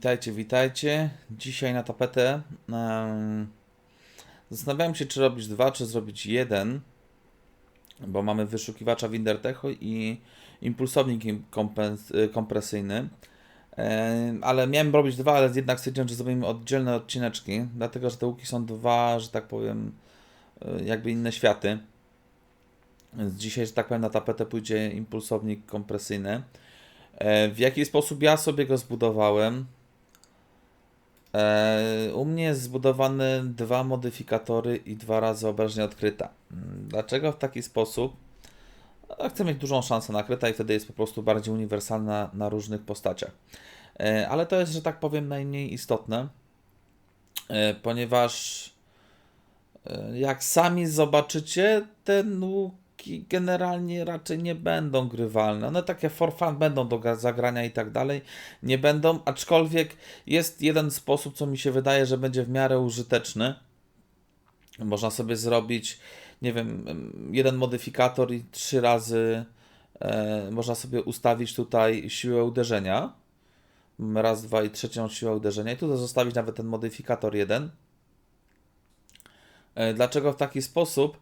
Witajcie, witajcie. Dzisiaj na tapetę. Um, zastanawiałem się, czy robić dwa, czy zrobić jeden, bo mamy wyszukiwacza Windertecho i impulsownik y, kompresyjny. Em, ale miałem robić dwa, ale jednak stwierdziłem, że zrobimy oddzielne odcineczki, dlatego że te łuki są dwa, że tak powiem, y, jakby inne światy. Więc dzisiaj, że tak powiem, na tapetę pójdzie impulsownik kompresyjny. E, W jaki sposób ja sobie go zbudowałem? E, U mnie jest zbudowane dwa modyfikatory i dwa razy obrażenia odkryta. Mm, Dlaczego w taki sposób? No, Chcę mieć dużą szansę na kryta i wtedy jest po prostu bardziej uniwersalna na różnych postaciach. E, Ale to jest, że tak powiem, najmniej istotne, e, ponieważ jak sami zobaczycie, te łuki generalnie raczej nie będą grywalne. One takie for fun będą do gra- zagrania i tak dalej. Nie będą, aczkolwiek jest jeden sposób, co mi się wydaje, że będzie w miarę użyteczny. Można sobie zrobić, nie wiem, em, jeden modyfikator i trzy razy e, można sobie ustawić tutaj siłę uderzenia. Raz, dwa i trzecią siłę uderzenia. I tutaj zostawić nawet ten modyfikator jeden. E, Dlaczego w taki sposób?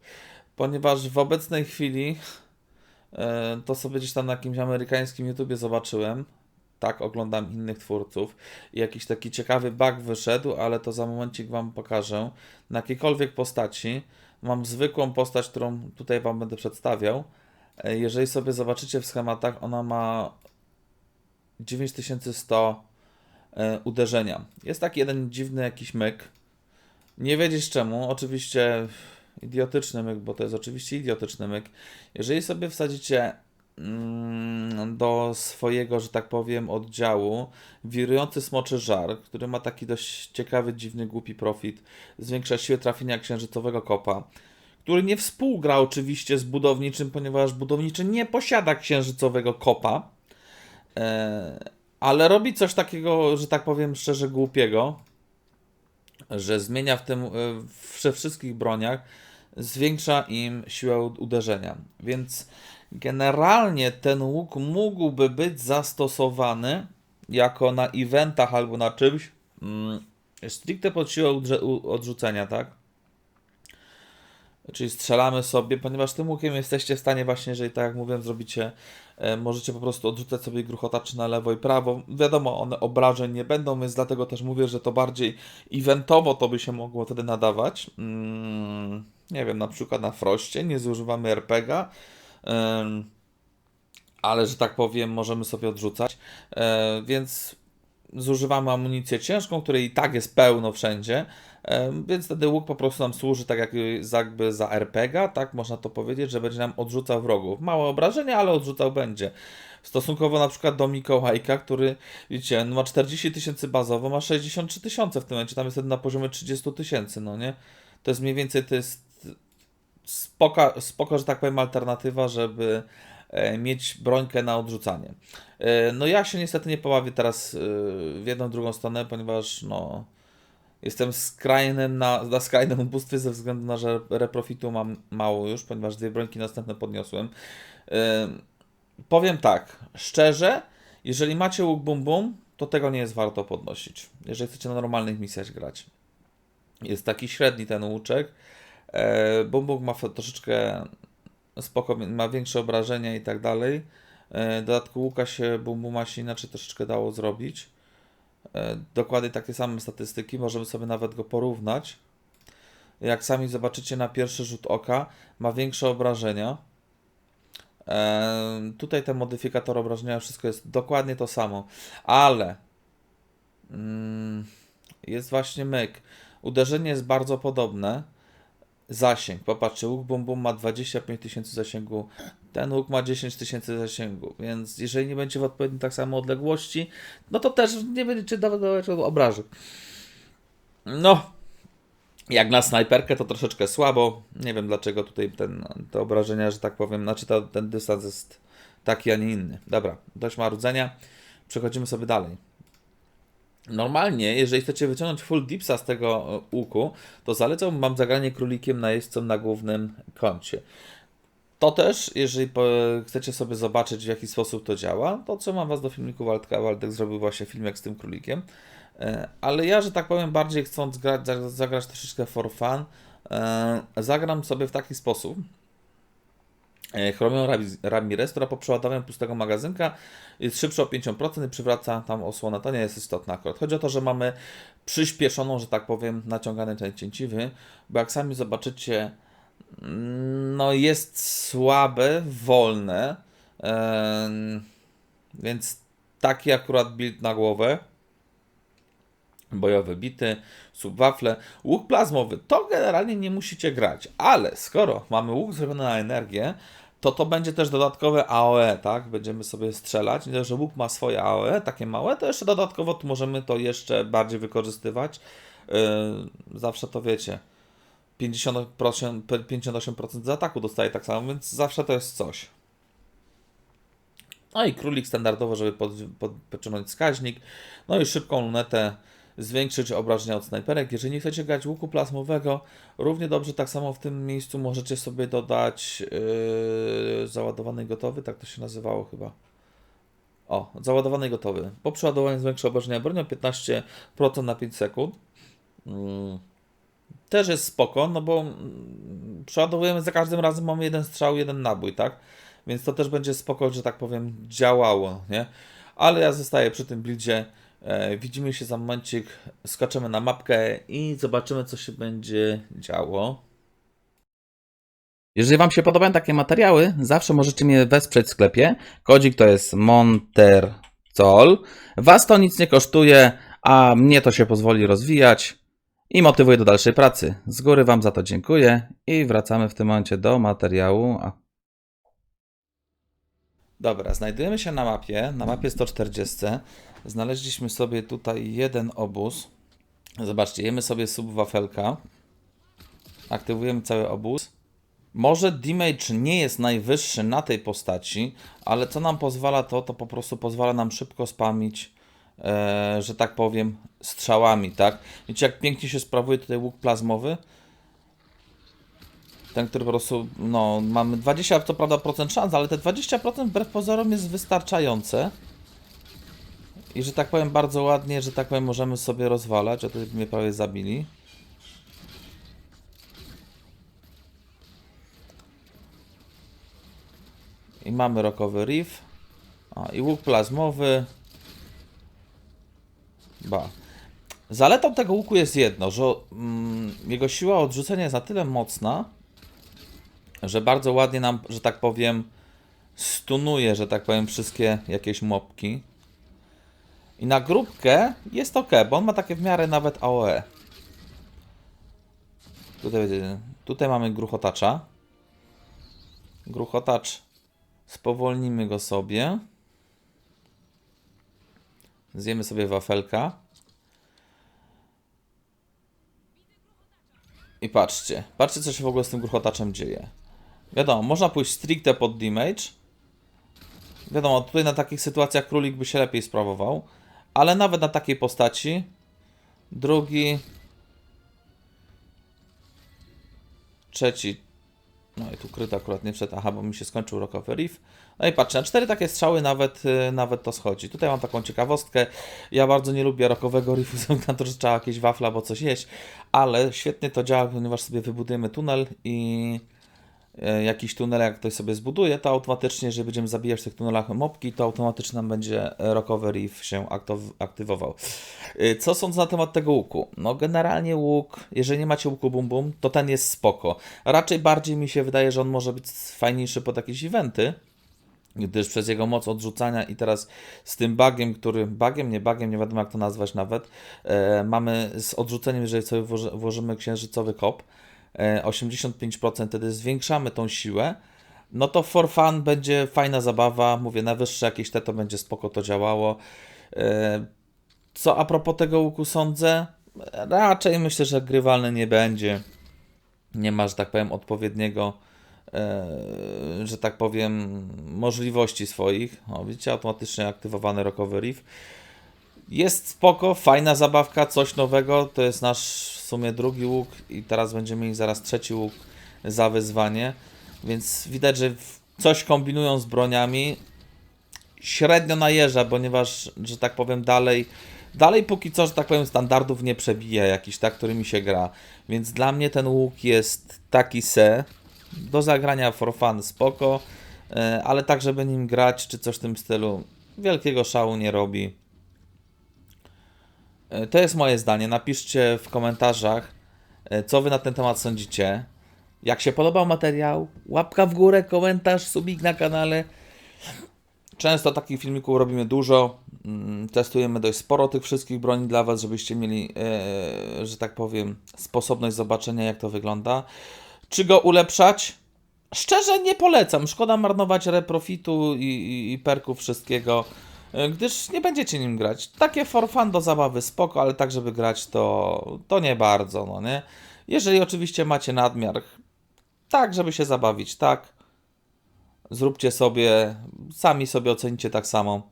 Ponieważ w obecnej chwili e, to sobie gdzieś tam na jakimś amerykańskim YouTubie zobaczyłem. Tak, oglądam innych twórców i jakiś taki ciekawy bug wyszedł, ale to za momencik Wam pokażę. Na jakiejkolwiek postaci mam zwykłą postać, którą tutaj Wam będę przedstawiał. E, Jeżeli sobie zobaczycie w schematach, ona ma 9100 e, uderzenia. Jest taki jeden dziwny jakiś myk. Nie wiedzieć czemu, oczywiście idiotyczny myk, bo to jest oczywiście idiotyczny myk. Jeżeli sobie wsadzicie mm, do swojego, że tak powiem, oddziału wirujący smoczy żar, który ma taki dość ciekawy, dziwny, głupi profit, zwiększa siłę trafienia księżycowego kopa, który nie współgra oczywiście z budowniczym, ponieważ budowniczy nie posiada księżycowego kopa, e, ale robi coś takiego, że tak powiem szczerze, głupiego, że zmienia w tym, e, we wszystkich broniach, zwiększa im siłę uderzenia. Więc generalnie ten łuk mógłby być zastosowany jako na eventach albo na czymś mm, stricte pod siłę odrzucenia, tak? Czyli strzelamy sobie, ponieważ tym łukiem jesteście w stanie właśnie, jeżeli tak jak mówiłem, zrobicie, e, możecie po prostu odrzucać sobie gruchotaczy na lewo i prawo. Wiadomo, one obrażeń nie będą, więc dlatego też mówię, że to bardziej eventowo to by się mogło wtedy nadawać. Mm, nie wiem, na przykład na Froście nie zużywamy RPGa, ale że tak powiem, możemy sobie odrzucać, e, więc zużywamy amunicję ciężką, której i tak jest pełno wszędzie, em, więc wtedy łuk po prostu nam służy tak jakby za RPGa, tak można to powiedzieć, że będzie nam odrzucał wrogów. Małe obrażenia, ale odrzucał będzie. Stosunkowo na przykład do Mikołajka, który, no ma 40 tysięcy bazowo, ma 63 tysiące w tym momencie, tam jest na poziomie 30 tysięcy, no nie? To jest mniej więcej, to jest spoko, spoko, że tak powiem, alternatywa, żeby e, mieć brońkę na odrzucanie. E, No ja się niestety nie pobawię teraz e, w jedną, drugą stronę, ponieważ no jestem skrajnym na, na skrajnym ubóstwie ze względu na, że reprofitu mam mało już, ponieważ dwie brońki następne podniosłem. E, Powiem tak, szczerze, jeżeli macie łuk bum bum, to tego nie jest warto podnosić, jeżeli chcecie na normalnych misjach grać. Jest taki średni ten łuczek. E, Bum Bum ma troszeczkę spoko, ma większe obrażenia i tak dalej. E, W dodatku łuka się Bum Buma się inaczej troszeczkę dało zrobić. E, Dokładnie takie same statystyki, możemy sobie nawet go porównać. Jak sami zobaczycie na pierwszy rzut oka, ma większe obrażenia. E, Tutaj ten modyfikator obrażenia, wszystko jest dokładnie to samo, ale mm, jest właśnie myk. Uderzenie jest bardzo podobne. Zasięg. Popatrzcie, łuk bum bum ma 25 tysięcy zasięgu, ten łuk ma 10 tysięcy zasięgu, więc jeżeli nie będzie w odpowiedniej tak samo odległości, no to też nie będziecie dawać obrażeń. No, jak na snajperkę to troszeczkę słabo. Nie wiem dlaczego tutaj ten, te obrażenia, że tak powiem, znaczy ta, ten dystans jest taki, a nie inny. Dobra, dość marudzenia. Przechodzimy sobie dalej. Normalnie, jeżeli chcecie wyciągnąć full dipsa z tego e, łuku, to zalecam wam zagranie królikiem najeźdźcą na głównym koncie. To też, jeżeli chcecie sobie zobaczyć, w jaki sposób to działa, to trzymam Was do filmiku Waldka. Waldek zrobił właśnie filmek z tym królikiem. E, Ale ja, że tak powiem, bardziej chcąc grać, za- zagrać troszeczkę for fun, e, zagram sobie w taki sposób. E, Rabi- Ramirez, która po przeładowaniu pustego magazynka jest szybsza o 50% i przywraca tam osłonę. To nie jest istotne akurat. Chodzi o to, że mamy przyspieszoną, że tak powiem, naciąganie tej cięciwy, bo jak sami zobaczycie, no jest słabe, wolne, więc taki akurat build na głowę bojowe bity, subwafle, łuk plazmowy, to generalnie nie musicie grać, ale skoro mamy łuk zrobiony na energię, to to będzie też dodatkowe AOE, tak? Będziemy sobie strzelać. Nie że łuk ma swoje AOE, takie małe, to jeszcze dodatkowo możemy to jeszcze bardziej wykorzystywać. Yy, zawsze to wiecie. 50%, 58% z ataku dostaje tak samo, więc zawsze to jest coś. No i królik standardowo, żeby pod, pod, podciągnąć wskaźnik. No i szybką lunetę zwiększyć obrażenia od snajperek. Jeżeli nie chcecie grać łuku plazmowego, równie dobrze tak samo w tym miejscu możecie sobie dodać yy, załadowany gotowy, tak to się nazywało chyba. O, załadowany i gotowy. Po przeładowaniu zwiększa obrażenia bronią 15% na 5 sekund. Mm. Też jest spoko, no bo mm, przeładowujemy za każdym razem, mamy jeden strzał, jeden nabój, tak? Więc to też będzie spoko, że tak powiem, działało, nie? Ale ja zostaję przy tym buildzie. E, widzimy się za momencik, skaczemy na mapkę i zobaczymy, co się będzie działo. Jeżeli Wam się podobają takie materiały, zawsze możecie mnie wesprzeć w sklepie. Kodzik to jest Montercol. Was to nic nie kosztuje, a mnie to się pozwoli rozwijać i motywuje do dalszej pracy. Z góry Wam za to dziękuję i wracamy w tym momencie do materiału. Dobra, znajdujemy się na mapie, na mapie 140. Znaleźliśmy sobie tutaj jeden obóz. Zobaczcie, jemy sobie subwafelka. Aktywujemy cały obóz. Może damage nie jest najwyższy na tej postaci, ale co nam pozwala to, to po prostu pozwala nam szybko spamić, e, że tak powiem, strzałami, tak? Widzicie jak pięknie się sprawuje tutaj łuk plazmowy? Ten, który po prostu, no, mamy 20 co prawda procent szans, ale te 20% wbrew pozorom jest wystarczające. I że tak powiem, bardzo ładnie, że tak powiem, możemy sobie rozwalać. O, tutaj mnie prawie zabili. I mamy rokowy riff. A, i łuk plazmowy. Ba. Zaletą tego łuku jest jedno, że mm, jego siła odrzucenia jest na tyle mocna, że bardzo ładnie nam, że tak powiem, stunuje, że tak powiem, wszystkie jakieś mopki. I na grupkę jest ok, bo on ma takie w miarę nawet AOE. Tutaj, tutaj mamy gruchotacza. Gruchotacz. Spowolnimy go sobie. Zjemy sobie wafelka. I patrzcie, patrzcie co się w ogóle z tym gruchotaczem dzieje. Wiadomo, można pójść stricte pod damage. Wiadomo, tutaj na takich sytuacjach królik by się lepiej sprawował. Ale nawet na takiej postaci. Drugi. Trzeci. No i tu kryta akurat nie wszedł. Aha, bo mi się skończył Rockowy Reef. No i patrzcie, na cztery takie strzały nawet, y, nawet to schodzi. Tutaj mam taką ciekawostkę. Ja bardzo nie lubię Rockowego Reefu, na to, że trzeba jakieś wafle albo coś jeść. Ale świetnie to działa, ponieważ sobie wybudujemy tunel i jakiś tunel, jak ktoś sobie zbuduje, to automatycznie, jeżeli będziemy zabijać w tych tunelach mopki, to automatycznie nam będzie e, Rockowy Reef się aktywował. Y, Co sądzę na temat tego łuku? No generalnie łuk, jeżeli nie macie łuku bum bum, to ten jest spoko. Raczej bardziej mi się wydaje, że on może być fajniejszy pod jakieś eventy, gdyż przez jego moc odrzucania i teraz z tym bugiem, który, bugiem, nie bugiem, nie wiadomo jak to nazwać nawet, e, mamy z odrzuceniem, jeżeli sobie włoży, włożymy księżycowy kop, e, 85% wtedy zwiększamy tą siłę, no to for fun będzie fajna zabawa, mówię, najwyższe jakieś te to będzie spoko to działało. E, co a propos tego łuku sądzę? Raczej myślę, że grywalny nie będzie. Nie ma, że tak powiem, odpowiedniego, e, że tak powiem, możliwości swoich. O, widzicie, automatycznie aktywowany Rockowy Reef. Jest spoko, fajna zabawka, coś nowego. To jest nasz sumie drugi łuk i teraz będziemy mieli zaraz trzeci łuk za wyzwanie. Więc widać, że coś kombinują z broniami. Średnio najeżdża, ponieważ, że tak powiem, dalej, dalej póki co, że tak powiem, standardów nie przebija jakiś, tak, którymi się gra. Więc dla mnie ten łuk jest taki se. Do zagrania for fun spoko, e, ale tak, żeby nim grać, czy coś w tym stylu, wielkiego szału nie robi. E, To jest moje zdanie. Napiszcie w komentarzach, e, co wy na ten temat sądzicie. Jak się podobał materiał, łapka w górę, komentarz, subik na kanale. Często takich filmików robimy dużo. Mm, Testujemy dość sporo tych wszystkich broni dla Was, żebyście mieli, e, że tak powiem, sposobność zobaczenia, jak to wygląda. Czy go ulepszać? Szczerze nie polecam. Szkoda marnować reprofitu i, i, i perków wszystkiego, gdyż nie będziecie nim grać. Takie for fun do zabawy spoko, ale tak, żeby grać to, to nie bardzo, no nie? Jeżeli oczywiście macie nadmiar, tak, żeby się zabawić, tak. Zróbcie sobie, sami sobie ocenicie tak samo.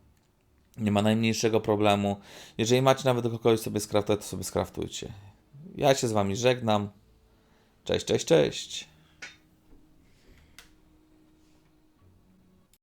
Nie ma najmniejszego problemu. Jeżeli macie nawet kogoś sobie skraftować, to sobie skraftujcie. Ja się z wami żegnam. Cześć, cześć, cześć.